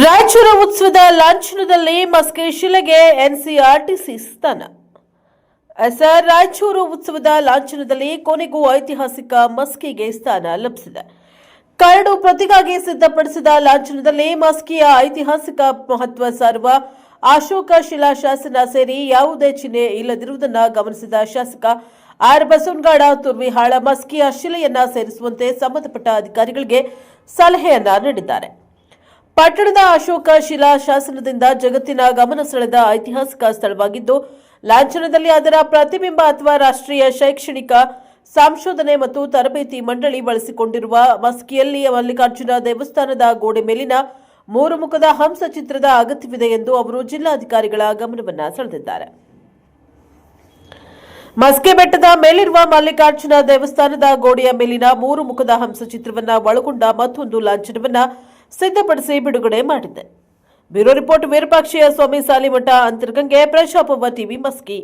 ರಾಯಚೂರು ಉತ್ಸವದ ಲಾಂಛನದಲ್ಲಿ ಮಸ್ಕೆ ಶಿಲೆಗೆ ಎನ್ಸಿಆರ್ಟಿಸಿ ಸ್ಥಾನ. ಸರ್ ರಾಯಚೂರು ಉತ್ಸವದ ಲಾಂಛನದಲ್ಲಿ ಕೊನೆಗೂ ಐತಿಹಾಸಿಕ ಮಸ್ಕಿಗೆ ಸ್ಥಾನ ಲಭಿಸಿದೆ. ಕರಡು ಪ್ರತಿಗಾಗಿ ಸಿದ್ಧಪಡಿಸಿದ ಲಾಂಛನದಲ್ಲಿ ಮಸ್ಕಿಯ ಐತಿಹಾಸಿಕ ಮಹತ್ವ ಸಾರುವ ಅಶೋಕ ಶಿಲಾ ಶಾಸನ ಸೇರಿ ಯಾವುದೇ ಚಿಹ್ನೆ ಇಲ್ಲದಿರುವುದನ್ನು ಗಮನಿಸಿದ ಶಾಸಕ ಆರ್ ಬಸವನಗೌಡ, ತುರ್ವಿಹಾಳ ಮಸ್ಕಿಯ ಶಿಲೆಯನ್ನ ಸೇರಿಸುವಂತೆ ಸಂಬಂಧಪಟ್ಟ ಅಧಿಕಾರಿಗಳಿಗೆ ಸಲಹೆಯನ್ನ ನೀಡಿದ್ದಾರೆ. ಪಟ್ಟಣದ ಅಶೋಕ ಶಿಲಾ ಶಾಸನದಿಂದ ಜಗತ್ತಿನ ಗಮನ ಸೆಳೆದ ಐತಿಹಾಸಿಕ ಸ್ಥಳವಾಗಿದ್ದು, ಲಾಂಛನದಲ್ಲಿ ಅದರ ಪ್ರತಿಬಿಂಬ ಅಥವಾ ರಾಷ್ಟ್ರೀಯ ಶೈಕ್ಷಣಿಕ ಸಂಶೋಧನೆ ಮತ್ತು ತರಬೇತಿ ಮಂಡಳಿ ಬಳಸಿಕೊಂಡಿರುವ ಮಸ್ಕಿಯಲ್ಲಿ ಮಲ್ಲಿಕಾರ್ಜುನ ದೇವಸ್ಥಾನದ ಗೋಡೆ ಮೇಲಿನ ಮೂರು ಮುಖದ ಹಂಸ ಚಿತ್ರದ ಅಗತ್ಯವಿದೆ ಎಂದು ಅವರು ಜಿಲ್ಲಾಧಿಕಾರಿಗಳ ಗಮನವನ್ನು ಸೆಳೆದಿದ್ದಾರೆ. ಮಸ್ಕೆ ಬೆಟ್ಟದ ಮೇಲಿರುವ ಮಲ್ಲಿಕಾರ್ಜುನ ದೇವಸ್ಥಾನದ ಗೋಡೆಯ ಮೇಲಿನ ಮೂರು ಮುಖದ ಹಂಸ ಚಿತ್ರವನ್ನು ಒಳಗೊಂಡ ಮತ್ತೊಂದು ಲಾಂಛನವನ್ನ ಸಿದ್ಧಪಡಿಸಿ ಬಿಡುಗಡೆ ಮಾಡಿದೆ. ಬ್ಯೂರೋ ರಿಪೋರ್ಟ್ ವೀರಪಾಕ್ಷಿಯ ಸ್ವಾಮಿ ಸಾಲಿಮಠ ಅಂತರ್ಗಂಗೆ ಪ್ರಜಾಪವ ಟಿವಿ ಮಸ್ಕಿ.